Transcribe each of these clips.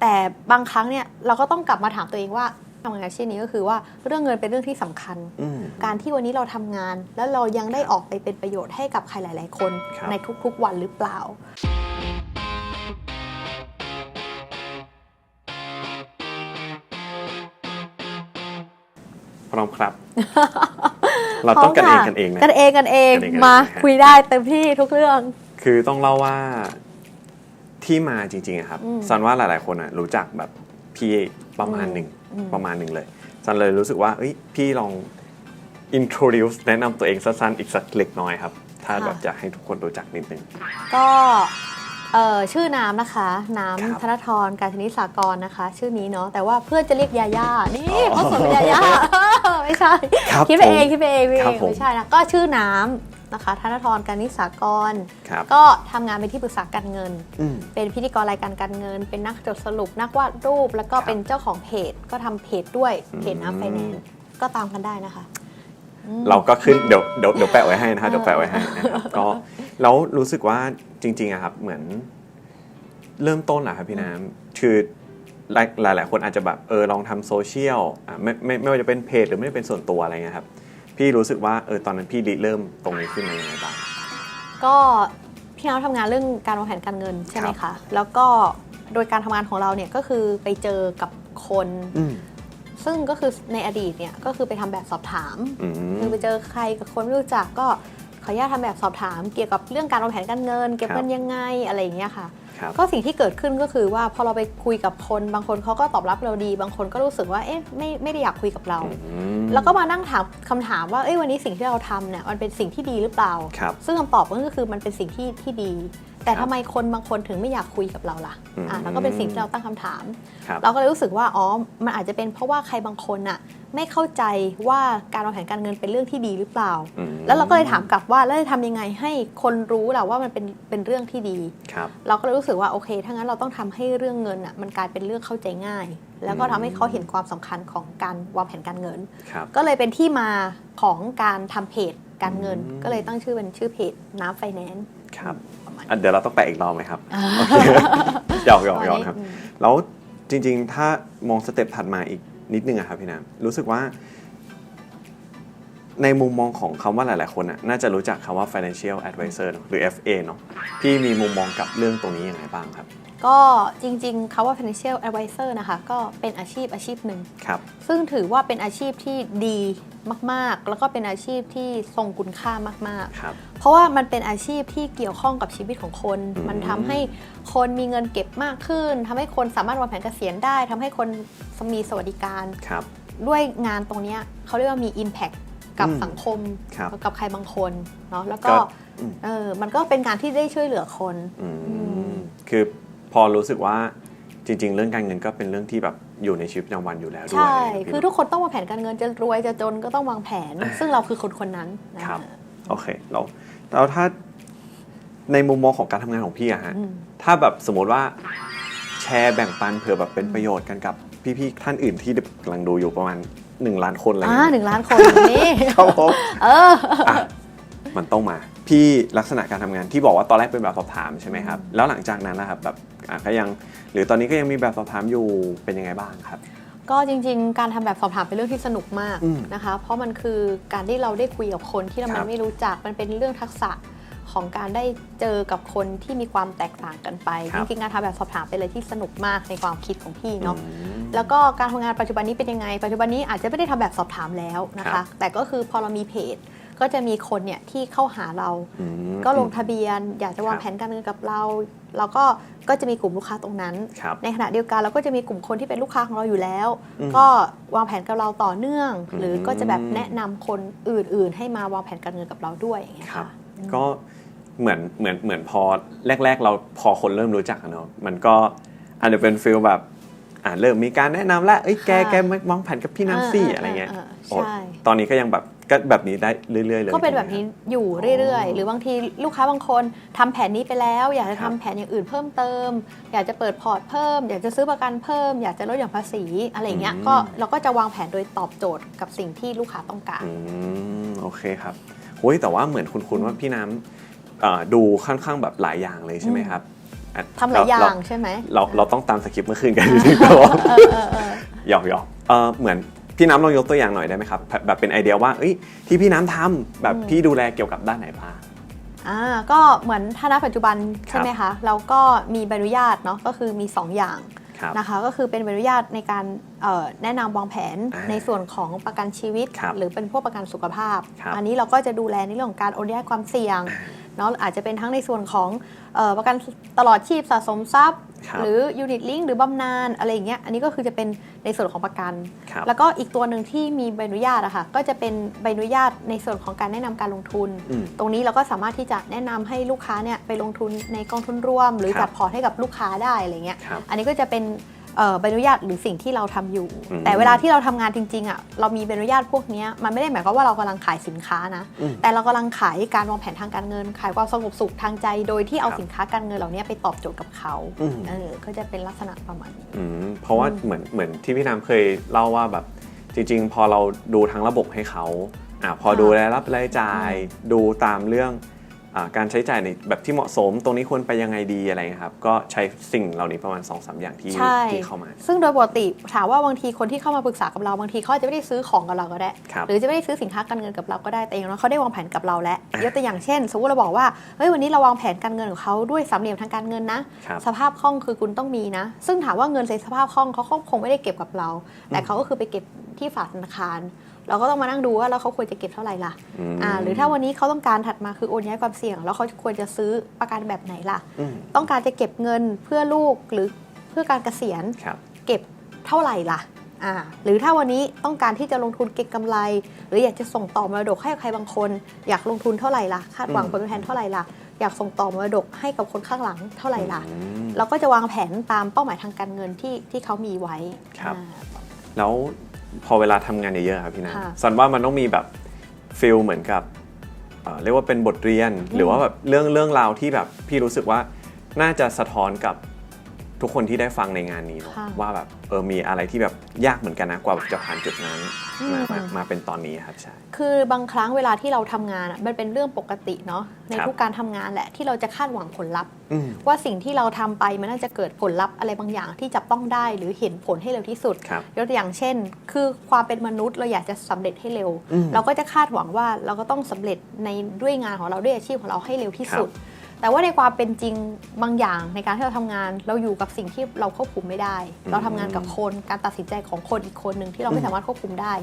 แต่บางครั้งเนี่ยเราก็ต้องกลับมาถามตัวเองว่าทำงานอาชีพนี้ก็คือว่าเรื่องเงินเป็นเรื่องที่สำคัญอืมการที่วันนี้เราทำงาน แล้วเรายังได้ออกไปเป็นประโยชน์ให้กับใครหลาย ๆ คนครับในทุก ๆ วันหรือเปล่า พร้อมครับ เราต้องกันเองกันเองนะกันเองกันเองกันเองกันเองมานะฮะคุยได้เต็มที่ทุกเรื่อง คือต้องเล่าว่า ที่มาจริงๆอะครับอืมซันว่าหลายๆคนอะรู้จักแบบพี่ประมาณหนึ่งอืม ประมาณหนึ่งเลยซันเลยรู้สึกว่าเอ้ยพี่ลอง introduce แนะนำตัวเองสั้นๆอีกสักเล็กน้อยครับ ถ้าแบบจะให้ทุกคนรู้จักนิดนึง ก็เอ่อชื่อน้ำนะคะน้ครับำธนทรการชนิดสากรนะคะ ชื่อนี้เนาะแต่ว่าเพื่อนจะเรียกยาย่านี่อ๋อเขาสวนเป็นยาย่า ไม่ใช่ ครับคิดไปเองผมคิดไปเองพี่ครับผม ไม่ใช่นะก็ชื่อน้ำ นะคะธนทรการนิสากร ครับก็ทำงานเป็นที่ปรึกษาการเงิน อืม เป็นพิธีกรรายการการเงิน เป็นนักจดสรุปนักวาดรูป แล้วก็ครับเป็นเจ้าของเพจ ก็ทำเพจด้วยเพจอืมน้ำไฟแนนซ์ก็ตามกันได้นะคะอืม เราก็ขึ้นเดี๋ยวเดี๋ยวเดี๋ยวแปะไว้ให้นะฮะเออเดี๋ยวแปะไว้ให้นะครับก็แล้วรู้สึกว่าจริงๆอะครับเหมือนเริ่มต้นอะครับพี่น้ำคือหลายหลายๆคนอาจจะแบบเออลองทำโซเชียลอะไม่ไม่ไม่ว่าจะเป็นเพจหรือไม่ได้เป็นส่วนตัวอะไรเงี้ยครับ พี่รู้สึกว่าเออตอนนั้นพี่ริเริ่มตรงนี้ขึ้นมายังไงบ้าง ก็พี่น้ำทำงานเรื่องการวางแผนการเงินใช่ไหมครัคะบแล้วก็โดยการทำงานของเราเนี่ยก็คือไปเจอกับคน อืม ซึ่งก็คือในอดีตเนี่ยก็คือไปทำแบบสอบถาม อืม คือไปเจอใครกับคนไม่รู้จักก็ขออนุญาตทำแบบสอบถาม เกี่ยวกับเรื่องการวางแผนการเงิน เก็บครับเงินยังไงอะไรอย่างเงี้ยค่ะ ครับก็สิ่งที่เกิดขึ้นก็คือว่าพอเราไปคุยกับคนบางคนเขาก็ตอบรับเราดี บางคนก็รู้สึกว่าเอ๊ะไม่ไม่ได้อยากคุยกับเราอืมแล้วก็มานั่งถามคำถามว่าเอ้ยวันนี้สิ่งที่เราทำเนี่ยมันเป็นสิ่งที่ดีหรือเปล่า ครับซึ่งคำตอบก็คือมันเป็นสิ่งที่ที่ดี แต่ครับทำไมคนบางคนถึงไม่อยากคุยกับเราล่ะอืมอ่าแล้วก็เป็นสิ่งที่เราตั้งคำถาม ครับ เราก็เลยรู้สึกว่าอ๋อมันอาจจะเป็นเพราะว่าใครบางคนน่ะ ไม่เข้าใจว่าการวางแผนการเงินเป็นเรื่องที่ดีหรือเปล่าอืมแล้วเราก็เลยถามกลับว่าแล้วจะทำยังไงให้คนรู้แหละว่ามันเป็นเป็นเรื่องที่ดีครับเราก็เลยรู้สึกว่าโอเคถ้างั้นเราต้องทำให้เรื่องเงินอะมันกลายเป็นเรื่องเข้าใจง่าย แล้วก็ทำให้เขาเห็นความสำคัญของการวางแผนการเงินครับก็เลยเป็นที่มาของการทำเพจการเงินอืมก็เลยตั้งชื่อเป็นชื่อเพจน้ำไฟแนนซ์ครับประมาณอะเดี๋ยวเราต้องแปะอีกรอบไหมครับโอเคหยอกหยอกหยอกครับอืมแล้วจริงๆ ถ้ามองสเต็ปถัดมาอีก นิดนึงอะครับพี่น้ำรู้สึกว่า ในมุมมองของคำว่าหลาย ๆ คนอะน่าจะรู้จักคำว่า financial advisor เนอะหรือ FA เนาะพี่มีมุมมองกับเรื่องตรงนี้ยังไงบ้างครับ ก็จริงๆคาว่า financial advisor นะคะ ก็เป็นอาชีพอาชีพหนึ่ง ครับ ซึ่งถือว่าเป็นอาชีพที่ดีมากๆ แล้วก็เป็นอาชีพที่ทรงคุณค่ามากครับ ๆ เพราะว่ามันเป็นอาชีพที่เกี่ยวข้องกับชีวิตของคน อืม มันทำให้คนมีเงินเก็บมากขึ้นทำให้คนสามารถวางแผนเกษียณได้ทำให้คนมีสวัสดิการ ครับ ด้วยงานตรงเนี้ยเขาเรียกว่ามี Impact กับอืมสังคมครับกับใครบางคนเนาะแล้วก็ก็อืม เออมันก็เป็นการที่ได้ช่วยเหลือคน อืมอืมคือ พอรู้สึกว่าจริง ๆ เรื่องการเงินก็เป็นเรื่องที่แบบอยู่ในชีวิตประจำวันอยู่แล้วด้วยใช่ะไรย่างเงี้ยคือทุกคนต้องวางแผนการเงินจะรวยจะจนก็ต้องวางแผน ซึ่งเราคือคนคนนั้นนะ ครับ โอเคแล้วแล้วถ้าในมุมมองของการทำงานของพี่อะฮะ อืม ถ้าแบบสมมติว่าแชร์แบ่งปันเผื่อแบบเป็นประโยชน์กันกับพี่ๆท่านอื่นที่กำลังดูอยู่ประมาณ 1 ล้านคนอะไรอย่างอ่าเงี้ยหนึ่งล้านคนนี่ ครับผม เออ อะมันต้องมา พี่ลักษณะการทำงานที่บอกว่าตอนแรกเป็นแบบสอบถามใช่ไหมครับ แล้วหลังจากนั้นนะครับแบบ อะก็ยังหรือตอนนี้ก็ยังมีแบบสอบถามอยู่เป็นยังไงบ้างครับ ก็จริงๆ การทำแบบสอบถามเป็นเรื่องที่สนุกมากอืมนะคะ เพราะมันคือการที่เราได้คุยกับคนที่เราครัมับนไม่รู้จัก มันเป็นเรื่องทักษะของการได้เจอกับคนที่มีความแตกต่างกันไปครัจบริงๆ การทำแบบสอบถามเป็นอะไรที่สนุกมากในความคิดของพี่เนาะ อืม แล้วก็การทำงานปัจจุบันนี้เป็นยังไง ปัจจุบันนี้อาจจะไม่ได้ทำแบบสอบถามแล้วนะครัคะ บแต่ก็คือพอเรามีเพจ ก็จะมีคนเนี่ยที่เข้าหาเรา อืม ก็ลงทะเบียน อยากจะวางครับแผนการเงินกับเราเราก็ก็จะมีกลุ่มลูกค้าตรงนั้น ครับในขณะเดียวกันเราก็จะมีกลุ่มคนที่เป็นลูกค้าของเราอยู่แล้ว อืมก็วางแผนกับเราต่อเนื่อง อืม หรือก็จะแบบแนะนำคนอื่นๆ ให้มาวางแผนการเงินกับเราด้วยอย่างเงี้ยครับ ค่ะ ก็เหมือนเหมือนเหมือนพอแรก ๆ เราพอคนเริ่มรู้จักกันเนาะมันก็อาจจะเป็นฟิลแบบอ่าเริ่มมีการแนะนำแล้วเอ้ยแกค่ะ แกมองแผนกับพี่น้ำซี่เออเอออะไรเงี้ย เออโอ้ใช่ ตอนนี้ก็ยังแบบ ก็แบบนี้ได้เรื่อยๆเลยก็เป็นแบบนี้อยู่เรื่อยๆ หรือบางทีลูกค้าบางคนทำแผนนี้ไปแล้ว อยากจะครัทำบแผนอย่างอื่นเพิ่มเติม อยากจะเปิดพอร์ตเพิ่ม อยากจะซื้อประกันเพิ่ม อยากจะลดหย่อนภาษีอะไรอย่างเงี้ยก็เราก็จะวางแผนโดยตอบโจทย์กับสิ่งที่ลูกค้าต้องการอืมโอเคครับโอ้ยแต่ว่าเหมือนคุณคุณว่าพี่น้ำเอ่อดูค่อนข้างแบบหลายอย่างเลยใช่ไหมครับอะทำหลายอย่าเรงใช่ไหมเราเราต้องตามสคริปต์เมื่อคืนกันนิดนึงแต่ว่าเออเออเออหยอกหยอกเออเหมือน พี่น้ำลองยกตัวอย่างหน่อยได้ไหมครับแบบแบบเป็นไอเดียว่าเอ้ยที่พี่น้ำทำแบบอืมพี่ดูแลเกี่ยวกับด้านไหนบ้าง อ่าก็เหมือนถ้าณปัจจุบันใช่ไหมคะเราก็มีใบอนุญาตเนาะก็คือมี 2 อย่างครับ นะคะก็คือเป็นใบอนุญาตในการเอ่อแนะนำวางแผนอ่าในส่วนของประกันชีวิต ครับหรือเป็นพวกประกันสุขภาพ ครับ อันนี้เราก็จะดูแลในเรื่องของการโอนย้ายความเสี่ยงเนาะอาจจะเป็นทั้งในส่วนของเอ่อประกันตลอดชีพสะสมทรัพย์ครับ หรือยูนิตลิงหรือบำนาญอะไรอย่างเงี้ยอันนี้ก็คือจะเป็นในส่วนของประกันครับแล้วก็อีกตัวหนึ่งที่มีใบอนุญาตอะค่ะก็จะเป็นใบอนุญาตในส่วนของการแนะนำการลงทุนอืมตรงนี้เราก็สามารถที่จะแนะนำให้ลูกค้าเนี่ยไปลงทุนในกองทุนร่วม หรือครับจัดพอร์ตให้กับลูกค้าได้อะไรเงี้ยครับอันนี้ก็จะเป็นเอ่อ ใบอนุญาตหรือสิ่งที่เราทำอยู่อืมแต่เวลาที่เราทำงานจริงๆอะเรามีใบอนุญาตพวกเนี้ยมันไม่ได้หมายความว่าเรากำลังขายสินค้านะอืมแต่เรากำลังขายการวางแผนทางการเงิน ขายความสงบสุขทางใจ โดยที่เอาครับสินค้าการเงินเหล่านี้ไปตอบโจทย์กับเขาอืมเออก็จะเป็นลักษณะประมาณนี้อืมเพราะว่าเหมือนเหมือนที่พี่น้ำเคยเล่าว่าแบบจริง ๆ พอเราดูทั้งระบบให้เขาอะพอค่ะดูรายรับรายจ่ายดูตามเรื่องอา การใช้จ่ายในแบบที่เหมาะสม ตรงนี้ควรไปยังไงดีอะไรเงี้ยครับ ก็ใช้สิ่งเหล่านี้ประมาณ2อสอย่างที่ใช่ที่เข้ามา ซึ่งโดยปกติถามว่าบางทีคนที่เข้ามาปรึกษากับเราบางทีเขาอาจจะไม่ได้ซื้อของกับเราก็ได้ครับหรือจะไม่ได้ซื้อสินค้าการเงินกับเราก็ได้แต่อย่างน้อยเขาได้วางแผนกับเราแล้วอะยกตัวอย่างเช่นสมมติเราบอกว่าเฮ้ยวันนี้เราวางแผนการเงินของเขาด้วยสามเหลี่ยมทางการเงินนะครับสภาพคล่องคือคุณต้องมีนะ ซึ่งถามว่าเงินในสภาพคล่องเขาคงไม่ได้เก็บกับเรา แต่เขาก็คือไปเก็บที่ฝากธนาคาร เราก็ต้องมานั่งดูว่าแล้วเขาควรจะเก็บเท่าไหร่ล่ะมอ่าหรือถ้าวันนี้เขาต้องการถัดมาคือโอนย้ายความเสี่ยง แล้วเขาควรจะซื้อประกันแบบไหนล่ะอืมต้องการจะเก็บเงินเพื่อลูกหรือเพื่อการเกษียณครับเก็บเท่าไหร่ล่ะอ่าหรือถ้าวันนี้ต้องการที่จะลงทุนเก็งกำไร หรืออยากจะส่งต่อมรดกให้ใครบางคน อยากลงทุนเท่าไหร่ล่ะคาดหวังอืมผลตอบแทนเท่าไหร่ล่ะอยากส่งต่อมรดกให้กับคนข้างหลังเท่าไหร่ล่ะอืมเราก็จะวางแผนตามเป้าหมายทางการเงินที่ที่เขามีไว้ครับอ่าแล้ว พอเวลาทำงานเยอะๆครับพี่นาค่ะสันว่ามันต้องมีแบบฟิลเหมือนกับเอ่อเรียกว่าเป็นบทเรียนหรือว่าแบบเรื่องเรื่องราวที่แบบพี่รู้สึกว่าน่าจะสะท้อนกับ ทุกคนที่ได้ฟังในงานนี้เนอะค่ะ ว่าแบบเออมีอะไรที่แบบยากเหมือนกันนะกว่าจะผ่านจุดนั้นอืมมามามาเป็นตอนนี้ครับใช่ คือบางครั้งเวลาที่เราทำงานอะมันเป็นเรื่องปกติเนาะในครับ ทุกการทำงานแหละที่เราจะคาดหวังผลลัพธ์ อืมว่าสิ่งที่เราทำไปมันน่าจะเกิดผลลัพธ์อะไรบางอย่างที่จับต้องได้หรือเห็นผลให้เร็วที่สุด ครับ ยกตัวอย่างเช่น คือความเป็นมนุษย์เราอยากจะสำเร็จให้เร็ว อืมเราก็จะคาดหวังว่าเราก็ต้องสำเร็จในด้วยงานของเราด้วยอาชีพของเราให้เร็วที่สุด แต่ว่าในความเป็นจริงบางอย่างในการที่เราทำงาน เราอยู่กับสิ่งที่เราควบคุมไม่ได้ เราทำงานกับคนการตัดสินใจของคนอีกคนหนึ่งที่เราไม่สามารถควบคุมได้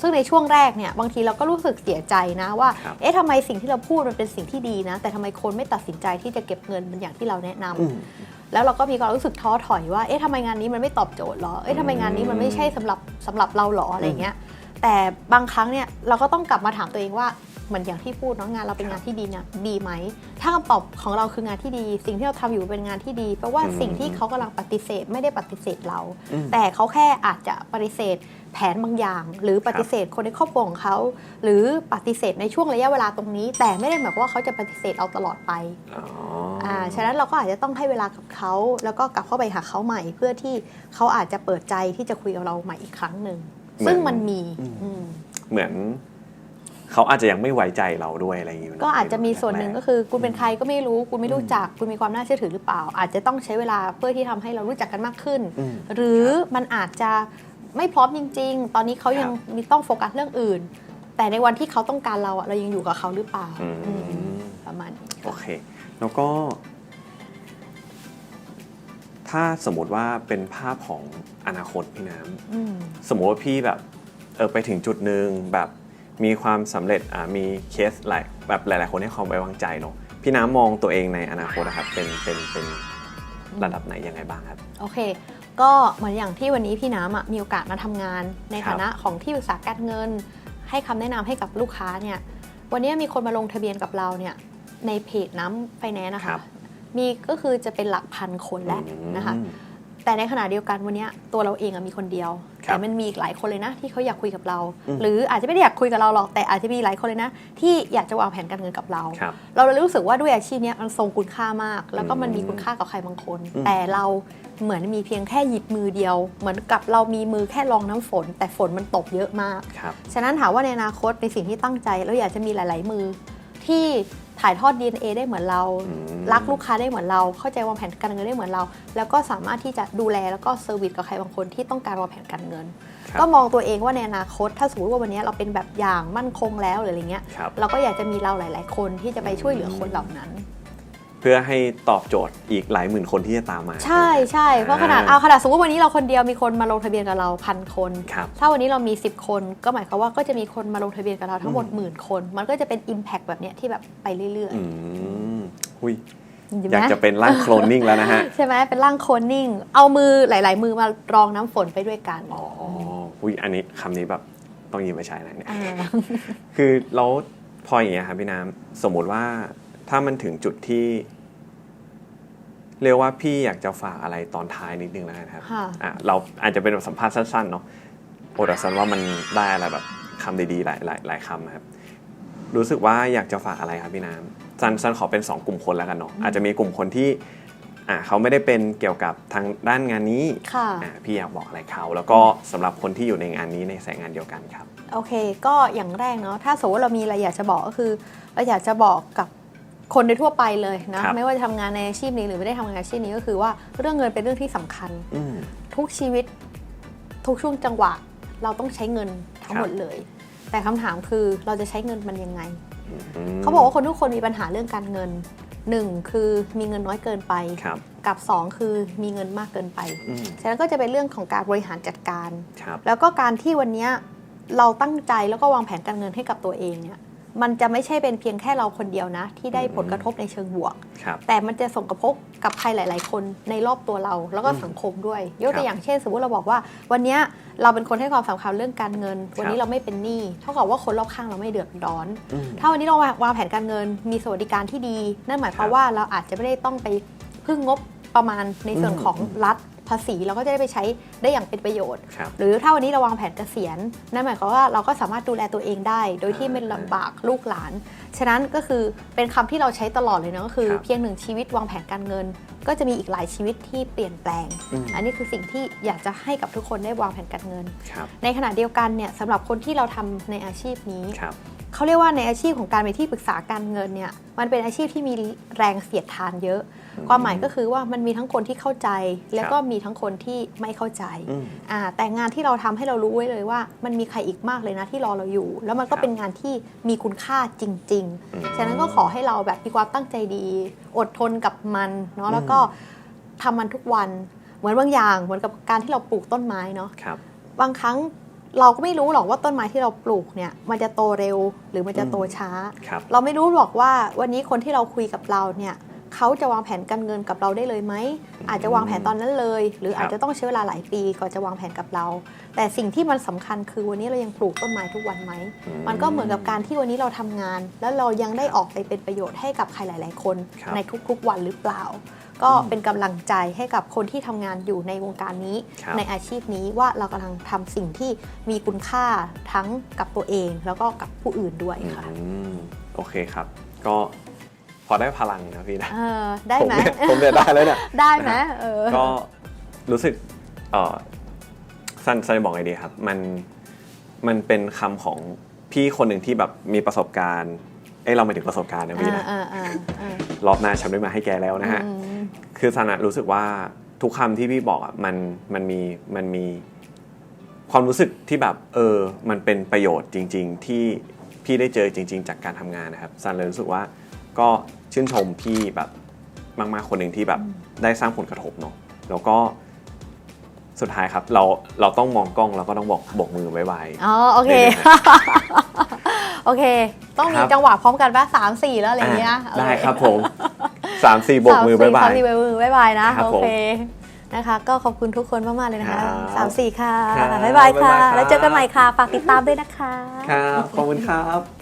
ซึ่งในช่วงแรกเนี่ยบางทีเราก็รู้สึกเสียใจนะว่าครับเอ๊ะทำไมสิ่งที่เราพูดมันเป็นสิ่งที่ดีนะ แต่ทำไมคนไม่ตัดสินใจที่จะเก็บเงินเป็นอย่างที่เราแนะนำอืม แล้วเราก็มีความรู้สึกท้อถอยว่าเอ๊ะทำไมงานนี้มันไม่ตอบโจทย์หรอเอ๊ะทำไมงานนี้มันไม่ใช่สำหรับสำหรับเราหรออะไรเงี้ย แต่บางครั้งเนี่ยเราก็ต้องกลับมาถามตัวเองว่า เหมือนอย่างที่พูดเนาะงานเราเป็นงานที่ดีเนี่ยดีไหม ถ้าคำตอบของเราคืองานที่ดี สิ่งที่เราทำอยู่เป็นงานที่ดีแปลว่าอืมสิ่งที่เขากำลังปฏิเสธไม่ได้ปฏิเสธเราอืมแต่เขาแค่อาจจะปฏิเสธแผนบางอย่าง หรือปฏิเสธคนในครอบครัวของเขา หรือปฏิเสธในช่วงระยะเวลาตรงนี้ แต่ไม่ได้หมายความว่าเขาจะปฏิเสธเราตลอดไปอ๋อออ่าฉะนั้นเราก็อาจจะต้องให้เวลากับเขา แล้วก็กลับเข้าไปหาเขาใหม่ เพื่อที่เขาอาจจะเปิดใจที่จะคุยกับเราใหม่อีกครั้งหนึ่งซึ่งมันมีอืมอืมเหมือน เขาอาจจะยังไม่ไว้ใจเราด้วยอะไรอย่างเงี้ยก็อาจจะมีส่วนหนึ่งก็คือคุณเป็นใครก็ไม่รู้คุณไม่รู้อืมจัก คุณมีความน่าเชื่อถือหรือเปล่า อาจจะต้องใช้เวลาเพื่อที่ทำให้เรารู้จักกันมากขึ้นอืมหรือมันอาจจะไม่พร้อมจริง ๆ ตอนนี้เขายังครับมีต้องโฟกัสเรื่องอื่น แต่ในวันที่เขาต้องการเราอะเรายังอยู่กับเขาหรือเปล่าอืมอืมประมาณนี้โอเค แล้วก็ ถ้าสมมติว่าเป็นภาพของอนาคตพี่น้อืมำสมมติว่าพี่แบบเออไปถึงจุดหนึ่งแบบ มีความสำเร็จอ่ามีเคสหลายแบบหลาย ๆ คนให้ความไว้วางใจเนาะพี่น้ำมองตัวเองในอนาคตนะครับเป็นเป็นเป็นระดับไหนยังไงบ้างครับ โอเค ก็เหมือนอย่างที่วันนี้พี่น้ำอะมีโอกาสมาทำงาน ในครับฐานะของที่ปรึกษาการเงิน ให้คำแนะนำให้กับลูกค้าเนี่ยวันนี้มีคนมาลงทะเบียนกับเราเนี่ยในเพจน้ำไฟแนนซ์นะครัคะบมีก็คือจะเป็นหลักพันคนแล้วนะคะอืมแต่ในขณะเดียวกันวันนี้ตัวเราเองอะมีคนเดียวครับ แต่มันมีอีกหลายคนเลยนะ ที่เขาอยากคุยกับเราอืมหรืออาจจะไม่ได้อยากคุยกับเราหรอกแต่อาจจะมีหลายคนเลยนะ ที่อยากจะวางแผนการเงินกับเราครับเราเลยรู้สึกว่าด้วยอาชีพเนี้ยมันทรงคุณค่ามาก แล้วก็มันมีคุณค่ากับใครบางคนอืมแต่เราเหมือนมีเพียงแค่หยิบมือเดียว เหมือนกับเรามีมือแค่รองน้ำฝน แต่ฝนมันตกเยอะมากครับฉะนั้นถามว่าในอนาคตในสิ่งที่ตั้งใจเราอยากจะมีหลาย ๆ มือที่ ถ่ายทอด DNA ได้เหมือนเราอืมรักลูกค้าได้เหมือนเรา เข้าใจวางแผนการเงินได้เหมือนเรา แล้วก็สามารถที่จะดูแลแล้วก็เซอร์วิสกับใครบางคนที่ต้องการวางแผนการเงินครับก็มองตัวเองว่าในอนาคต ถ้าสมมติว่าวันนี้เราเป็นแบบอย่างมั่นคงแล้วหรืออะไรเงี้ยครับเราก็อยากจะมีเราหลาย ๆ คนที่จะไปช่วยเหลือคนเหล่านั้น เพื่อให้ตอบโจทย์อีกหลายหมื่นคนที่จะตามมา ใช่ใช่เพราะขนาดเอาขนาดสมมติวันนี้เราคนเดียวมีคนมาลงทะเบียนกับเราพันคน ครับถ้าวันนี้เรามี 10 คนก็หมายความว่าก็จะมีคนมาลงทะเบียนกับเราทั้งหมดอืมหมื่นคน มันก็จะเป็น Impact แบบเนี้ยที่แบบไปเรื่อยอืมหุยๆเห็นอไหมยากจะเป็นร่างโคลนนิ่งแล้วนะฮะ ใช่ไหมเป็นร่างโคลนนิ่ง เอามือหลาย ๆ มือมารองน้ำฝนไปด้วยกันอ๋อหุยอันนี้คำนี้แบบต้องยินไปใช้นะเนี่ยอ่าคือเราพออย่างเงี้ยครับพี่น้ำสมมุติว่า ถ้ามันถึงจุดที่ เรียกว่าพี่อยากจะฝากอะไรตอนท้ายนิดนึงแล้วกันครับค่ะ อะเราอาจจะเป็นแบบสัมภาษณ์สั้นๆเนาะโอ้แต่สันว่ามันได้อะไรแบบคำดีๆ หลายหลายหลายคำนะครับ รู้สึกว่าอยากจะฝากอะไรครับพี่น้ำซันซันขอเป็น 2 กลุ่มคนแล้วกันเนาะอาจจะมีกลุ่มคนที่อะเขาไม่ได้เป็นเกี่ยวกับทางด้านงานนี้ค่ะ อะพี่อยากบอกอะไรเขา แล้วก็สำหรับคนที่อยู่ในงานนี้ในสายงานเดียวกันครับ โอเค ก็อย่างแรกเนาะ ถ้าสมมติว่าเรามีอะไรอยากจะบอกก็คือ เราอยากจะบอกกับ คนโดยทั่วไปเลยนะครับ ไม่ว่าจะทำงานในอาชีพนี้หรือไม่ได้ทำงานอาชีพนี้ก็คือว่าเรื่องเงินเป็นเรื่องที่สำคัญ อืม ทุกชีวิตทุกช่วงจังหวะ เราต้องใช้เงินทั้งหมดเลย แต่คำถามคือเราจะใช้เงินมันยังไงมเขาบอกว่าคนทุกคนมีปัญหาเรื่องการเงินหนึ่งคือมีเงินน้อยเกินไป ครับ กับสองคือมีเงินมากเกินไป อืม ฉะนั้นก็จะเป็นเรื่องของการบริหารจัดการ ครับ แล้วก็การที่วันเนี้ยเราตั้งใจแล้วก็วางแผนการเงินให้กับตัวเองเนี่ย มันจะไม่ใช่เป็นเพียงแค่เราคนเดียวนะ ที่ได้อืมผลกระทบในเชิงบวกครับแต่มันจะส่งกระทบกับใครหลาย ๆ คนในรอบตัวเรา แล้วก็อืมสังคมด้วย ยกครัตัวบอย่างเช่น สมมติเราบอกว่า วันเนี้ยเราเป็นคนให้ความสำคัญเรื่องการเงิน วันนี้ครับเราไม่เป็นหนี้เท่ากับว่าคนรอบข้างเราไม่เดือดร้อนอืมถ้าวันนี้เราวางแผนการเงิน มีสวัสดิการที่ดี นั่นหมายความครับว่าเราอาจจะไม่ได้ต้องไปพึ่งงบประมาณในส่วนอืมของรัฐ ภาษีเราก็จะได้ไปใช้ได้อย่างเป็นประโยชน์ ครับหรือถ้าวันนี้เราวางแผนเกษียณนั่นหมายความว่าเราก็สามารถดูแลตัวเองได้ โดยที่ไม่ลำบากลูกหลาน ฉะนั้นก็คือเป็นคำที่เราใช้ตลอดเลยนะก็คือครับ เพียงหนึ่งชีวิตวางแผนการเงิน ก็จะมีอีกหลายชีวิตที่เปลี่ยนแปลง อืมอันนี้คือสิ่งที่อยากจะให้กับทุกคนได้วางแผนการเงิน ครับในขณะเดียวกันเนี่ยสำหรับคนที่เราทำในอาชีพนี้ ครับ เขาเรียกว่าในอาชีพของการเป็นที่ปรึกษาการเงินเนี่ยมันเป็นอาชีพที่มีแรงเสียดทานเยอะอืมความหมายก็คือว่ามันมีทั้งคนที่เข้าใจ แล้วก็ครับมีทั้งคนที่ไม่เข้าใจอืมอ่าแต่งานที่เราทำให้เรารู้ไว้เลยว่า มันมีใครอีกมากเลยนะที่รอเราอยู่ แล้วมันก็ครับเป็นงานที่มีคุณค่าจริงอืมๆฉะนั้นก็ขอให้เราแบบมีความตั้งใจดี อดทนกับมันเนาะแล้วก็ทำมันทุกวันเหมือนบางอย่างเหมือนกับการที่เราปลูกต้นไม้เนาะครับบางครั้ง เราก็ไม่รู้หรอกว่าต้นไม้ที่เราปลูกเนี่ยมันจะโตเร็วหรือมันจะโตช้าครับเราไม่รู้หรอกว่าวันนี้คนที่เราคุยกับเราเนี่ยเขาจะวางแผนการเงินกับเราได้เลยไหม อาจจะวางแผนตอนนั้นเลย หรือครับอาจจะต้องใช้เวลาหลายปีก่อนจะวางแผนกับเรา แต่สิ่งที่มันสำคัญคือวันนี้เรายังปลูกต้นไม้ทุกวันไหม มันก็เหมือนกับการที่วันนี้เราทำงาน แล้วเรายังได้ออกไปเป็นประโยชน์ให้กับใครหลาย ๆ คนครับในทุกๆวันหรือเปล่า ก็อืมเป็นกำลังใจให้กับคนที่ทำงานอยู่ในวงการนี้ครับในอาชีพนี้ว่าเรากำลังทำสิ่งที่มีคุณค่าทั้งกับตัวเอง แล้วก็กับผู้อื่นด้วยค่ะอืมโอเคครับ ก็พอได้พลังนะพี่นะเออได้ผมไหมเนี่ยผมเนี่ยได้แล้วเนี่ยได้ไหมเออก็รู้สึกเออซันซันจะบอกไงดีครับ มันมันเป็นคำของพี่คนหนึ่งที่แบบมีประสบการณ์ เอ้ยเราไม่ถึงประสบการณ์นะพี่นะอ่าอ่าอ่ารอบหน้าฉันได้มาให้แกแล้วนะฮะอืม คือซันอะรู้สึกว่าทุกคำที่พี่บอกอะมันมันมีมันมีความรู้สึกที่แบบเออมันเป็นประโยชน์จริง ๆ ที่พี่ได้เจอจริง ๆ จากการทำงานนะครับซันเลยรู้สึกว่าก็ชื่นชมพี่แบบมาก ๆ คนหนึ่งที่แบบได้สร้างผลกระทบเนาะแล้วก็สุดท้ายครับเราเราต้องมองกล้องแล้วก็ต้องบอกบอกมือบายบายอ๋อโอเคได้เลยโอเค ต้องมีครับจังหวะพร้อมกันป่ะสามสี่แล้วอะไรอย่างเงี้ยอะได้ครับผม สามสี่โบกมือบายบาสายมสี่โบกมือบายบายนะครับโอผมเคนะคะ ก็ขอบคุณทุกคนมาก ๆ เลยนะคะครับสามสี่ค่ะครับบ๊ายบายค่ะ บ๊ายบายครับแล้วเจอกันใหม่ค่ะ ฝากติดตามด้วยนะคะ ครับ ขอบคุณครับ